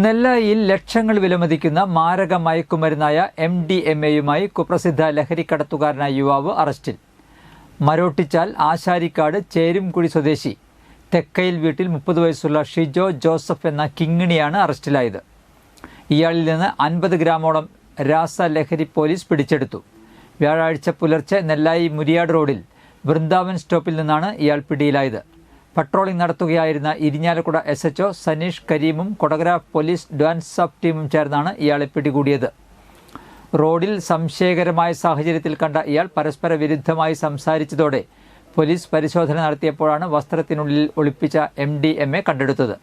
നെല്ലായിൽ ലക്ഷങ്ങൾ വിലമതിക്കുന്ന മാരക മയക്കുമരുന്നായ എം ഡി എം എയുമായി കുപ്രസിദ്ധ ലഹരിക്കടത്തുകാരനായ യുവാവ് അറസ്റ്റിൽ. മരോട്ടിച്ചാൽ ആശാരിക്കാട് ചേരുംകുഴി സ്വദേശി. തെക്കയിൽ വീട്ടിൽ മുപ്പത് വയസ്സുള്ള ഷിജോ ജോസഫ് എന്ന കിങ്ങിണിയാണ് അറസ്റ്റിലായത്. ഇയാളിൽ നിന്ന് അൻപത് ഗ്രാമോളം രാസലഹരി പോലീസ് പിടിച്ചെടുത്തു. വ്യാഴാഴ്ച പുലർച്ചെ നെല്ലായി മുരിയാട് റോഡിൽ വൃന്ദാവൻ സ്റ്റോപ്പിൽ നിന്നാണ് ഇയാൾ പിടിയിലായത്. പട്രോളിംഗ് നടത്തുകയായിരുന്ന Irinjalakuda S H O Saneesh കരീമും Kodakara police dance sub ടീമും ചേർന്നാണ് ഇയാളെ പിടികൂടിയത്. റോഡിൽ സംശയകരമായ സാഹചര്യത്തിൽ കണ്ട ഇയാൾ പരസ്പര വിരുദ്ധമായി സംസാരിച്ചതോടെ പോലീസ് പരിശോധന നടത്തിയപ്പോഴാണ് വസ്ത്രത്തിനുള്ളിൽ ഒളിപ്പിച്ച എം ഡി എം എ കണ്ടെടുത്തത്.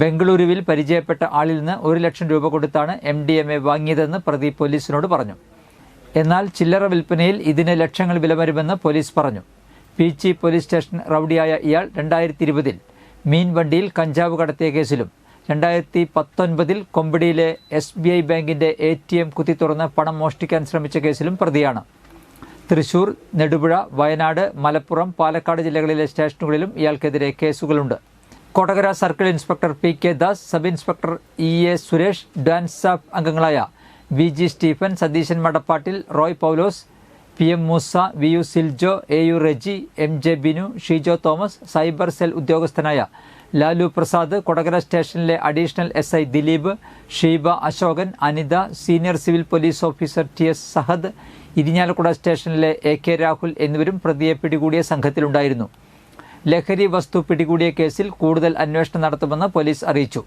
ബംഗളൂരുവിൽ പരിചയപ്പെട്ട ആളിൽ നിന്ന് ഒരു ലക്ഷം രൂപ കൊടുത്താണ് എം ഡി എം എ വാങ്ങിയതെന്ന് പ്രതി പോലീസിനോട് പറഞ്ഞു. എന്നാൽ ചില്ലറ വിൽപ്പനയിൽ ഇതിന് ലക്ഷങ്ങൾ വില വരുമെന്ന് പോലീസ് പറഞ്ഞു. പീച്ചി പോലീസ് സ്റ്റേഷൻ റൌഡിയായ ഇയാൾ രണ്ടായിരത്തി ഇരുപതിൽ മീൻവണ്ടിയിൽ കഞ്ചാവ് കടത്തിയ കേസിലും രണ്ടായിരത്തി പത്തൊൻപതിൽ കൊമ്പടിയിലെ എസ് ബി ഐ ബാങ്കിന്റെ എ ടി എം കുത്തി തുറന്ന് പണം മോഷ്ടിക്കാൻ ശ്രമിച്ച കേസിലും പ്രതിയാണ്. തൃശൂർ നെടുപുഴ വയനാട് മലപ്പുറം പാലക്കാട് ജില്ലകളിലെ സ്റ്റേഷനുകളിലും ഇയാൾക്കെതിരെ കേസുകളുണ്ട്. Kodakara circle inspector P K Das sub inspector E A Suresh dance staff അംഗങ്ങളായ V G Stephen Satheesan Madappattil Roy Paulose P M Moosa V U Siljo A U Reji M J Binu Sheejo Thomas cyber cell ഉദ്യോഗസ്ഥനായ ലാലു പ്രസാദ് കൊടകര സ്റ്റേഷനിലെ additional S I Dileep Sheeba Ashokan Anitha senior civil police officer T S Sahad Irinjalakuda സ്റ്റേഷനിലെ A K Rahul എന്നിവരും പ്രതിയെ പിടികൂടിയ സംഘത്തിലുണ്ടായിരുന്നു. ലഹരി വസ്തു പിടികൂടിയ കേസിൽ കൂടുതൽ അന്വേഷണം നടത്തുമെന്ന് പോലീസ് അറിയിച്ചു.